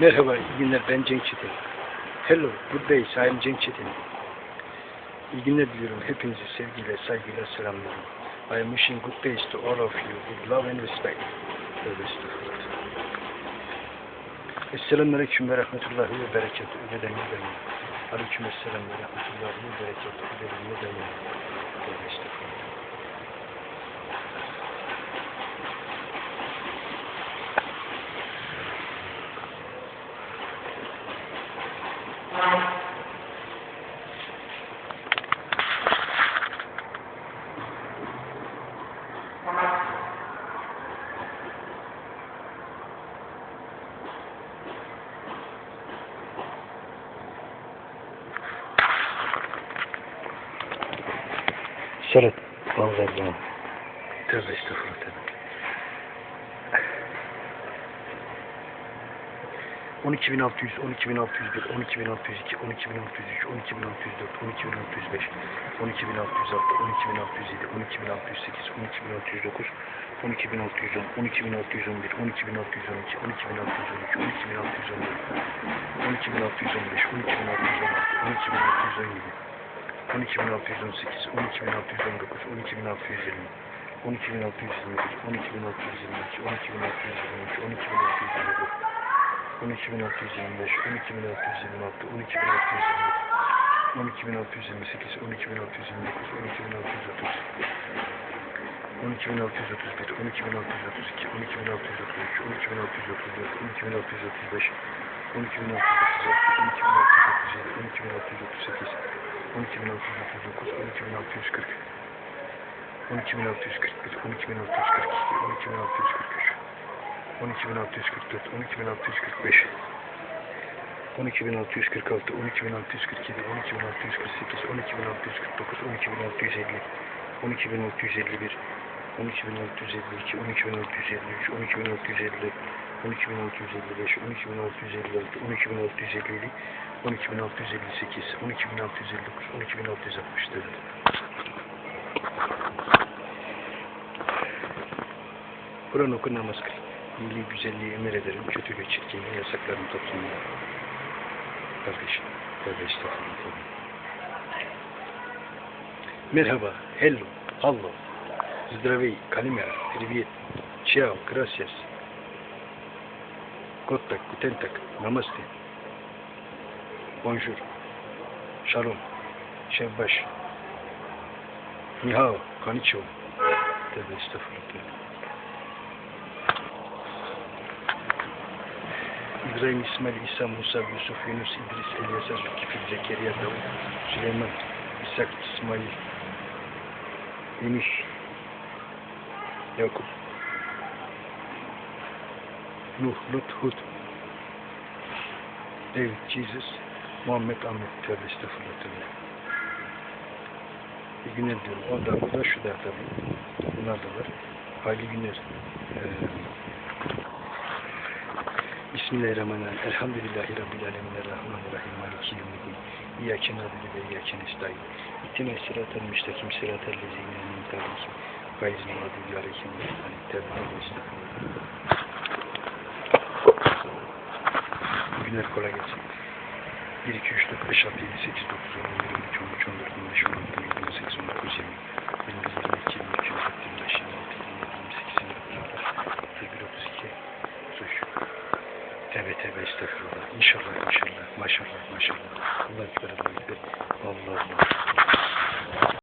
Merhaba, iyi günler. Ben Cenk Çetin. Hello, good day. I am Cenk Çetin. İyi günler diliyorum. Hepinizi sevgiyle, saygıyla selamlıyorum. I am wishing good days to all of you with love and respect. Tövbe. Esselamu Aleyküm ve Rahmetullahi ve Berekatuhu. Öbeden yüzden. Aleyküm Esselam ve Rahmetullahi ve Berekatuhu. Öbeden yüzden. Estağfurullah. Salat. Vallahi Tövbe estağfurullah. Tövbe. 12600, 12601, 12602, 12603, 12604, 12605, 12606, 12607, 12608, 12609, 12610, 12611, 12612, 12613, 12614, 12615, 12616, 12617, 12618, 12619, 12620, 12621, 12622, 12623, 12624, 12625, 12626, 12627, 12628, 12629, 12630, 12631, 12632, 12633, 12634, 12635, 12636, 12637, 12638, 12639, 12640, 12641, 12642, 12643, 12644, 12645, 12646, 12647, 12648, 12649, 12650, 12651, 12652, 12653, 12654, 13655, 13656, 13657, 12658, 12659, 12664. Kur'an oku namaz kıl. Milli güzelliği emir ederim. Kötülüğü çirkinliği yasaklarım toplumuna. Kardeşim, kardeş toplumuna. Merhaba, hello, hallo, zdravey, kalimera, privyet, ciao, gracias. Gottak. Gutentak. Namaste. Bonjour. Shalom. Şevbaş. Nihao. Konnichiwa. Tövbe estağfurullah. İbrahim, İsmail, İsa, Musa, Yusuf, Yunus, İdris, Elyasa, Zülkifil, Zekeriya, Davut, Süleyman, İshak, İsmail, Yunus, Yakup, Nuh, Lut, Hud, David, Jesus, Muhammed, Ahmet, Tövbe, Estağfurullah. İyi günler diyorum. O da, bu da, şu da tabii. Bunlar da var. Hayırlı günler. Ee, Bismillahirrahmanirrahim. Elhamdülillahi Rabbil alemin. Errahmanirrahim. Maliki yevmiddin. İyyâke nâbudu ve iyyâke nestaîn. İhdina sıratal müstakim sıratal lezîne en'amte aleyhim. Gayril mağdûbi aleyhim ve lâddâllîn. Bilir kolay gelsin. 1, 2, 3, 4, 5, 6, 7, 8, 9, 10, 11, 12, 13, 14, 15, 16, 17, 18, 19, 20, 21, 22, 23, 24, 25, 26, 27, 28, 29, 31, 32, 33. Tebe tebe estağfurullah. İnşallah, inşallah, maşallah, maşallah. Allah ekber, Allah ekber. Allah Allah.